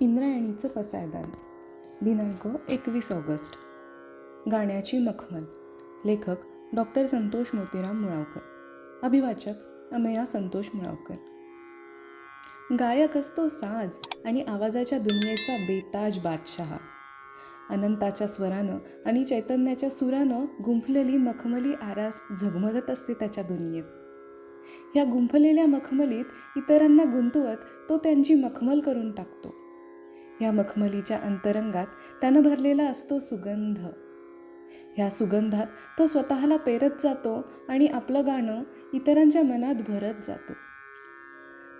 इंद्रायणीचं पसायदान. दिनांक एकवीस ऑगस्ट. गाण्याची मखमल. लेखक डॉक्टर संतोष मोतीराम मुळावकर. अभिवाचक अमेया संतोष मुळावकर. गायक असतो साज आणि आवाजाच्या दुनियेचा बेताज बादशहा. अनंताच्या स्वरानं आणि चैतन्याच्या सुरानं गुंफलेली मखमली आरास झगमगत असते त्याच्या दुनियेत. ह्या गुंफलेल्या मखमलीत इतरांना गुंतवत तो त्यांची मखमल करून टाकतो. ह्या मखमलीच्या अंतरंगात त्यानं भरलेला असतो सुगंध. ह्या सुगंधात तो स्वतःला पेरत जातो आणि आपलं गाणं इतरांच्या मनात भरत जातो.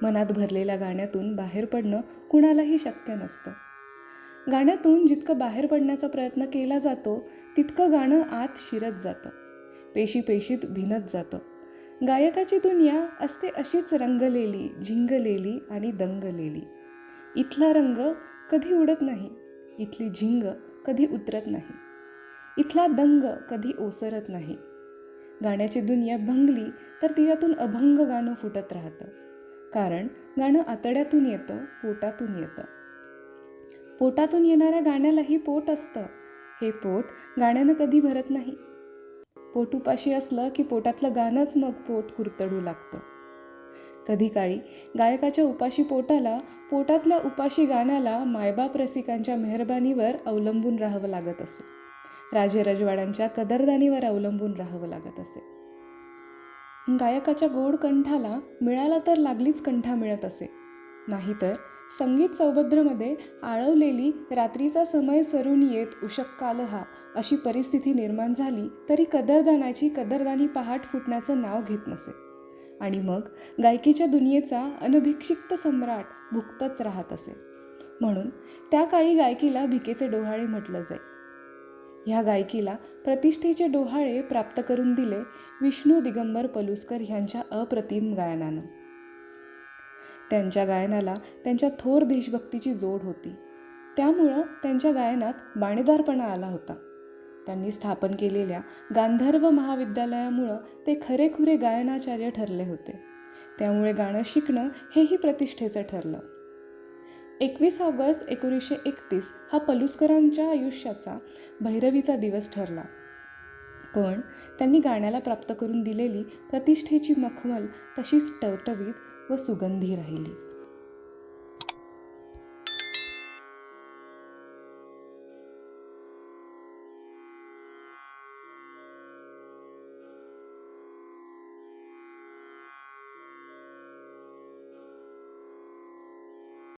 मनात भरलेल्या गाण्यातून बाहेर पडणं कुणालाही शक्य नसतं. गाण्यातून जितकं बाहेर पडण्याचा प्रयत्न केला जातो तितकं गाणं आत शिरत जातं. पेशी पेशीत भिनत जातं. गायकाची दुनिया असते अशीच रंगलेली झिंगलेली आणि दंगलेली. इथला रंग कधी उडत नाही. इथली झिंग कधी उतरत नाही. इथला दंग कधी ओसरत नाही. गाण्याची दुनिया भंगली तर तिच्यातून अभंग गाणं फुटत राहतं. कारण गाणं आतड्यातून येतं पोटातून येतं. पोटातून येणाऱ्या गाण्यालाही पोट असतं. हे पोट गाण्यानं कधी भरत नाही. पोटुपाशी असलं की पोटातलं गाणंच मग पोट कुरतडू लागतं. कधी काळी गायकाच्या उपाशी पोटाला पोटातल्या उपाशी गाण्याला मायबाप रसिकांच्या मेहरबानीवर अवलंबून राहावं लागत असे. राजे रजवाड्यांच्या कदरदानीवर अवलंबून राहावं लागत असे. गायकाच्या गोड कंठाला मिळाला तर लागलीच कंठा मिळत असे. नाहीतर संगीत सौभद्रमध्ये आळवलेली रात्रीचा समय सरून येत उशक्काल हा अशी परिस्थिती निर्माण झाली तरी कदरदानाची कदरदानी पहाट फुटण्याचं नाव घेत नसे. आणि मग गायकीच्या दुनियेचा अनभिक्षिक्त सम्राट भुक्तच राहत असे. म्हणून त्या काळी गायकीला भिकेचे डोहाळे म्हटलं जाई. ह्या गायकीला प्रतिष्ठेचे डोहाळे प्राप्त करून दिले विष्णू दिगंबर पलुसकर ह्यांच्या अप्रतिम गायनानं. त्यांच्या गायनाला त्यांच्या थोर देशभक्तीची जोड होती. त्यामुळं त्यांच्या गायनात बाणेदारपणा आला होता. त्यांनी स्थापन केलेल्या गांधर्व महाविद्यालयामुळं ते खरेखुरे गायनाचार्य ठरले होते. त्यामुळे गाणं शिकणं हेही प्रतिष्ठेचं ठरलं. एकवीस ऑगस्ट एकोणीसशे एकतीस हा पलुसकरांच्या आयुष्याचा भैरवीचा दिवस ठरला. पण त्यांनी गाण्याला प्राप्त करून दिलेली प्रतिष्ठेची मखमल तशीच टवटवीत व सुगंधी राहिली.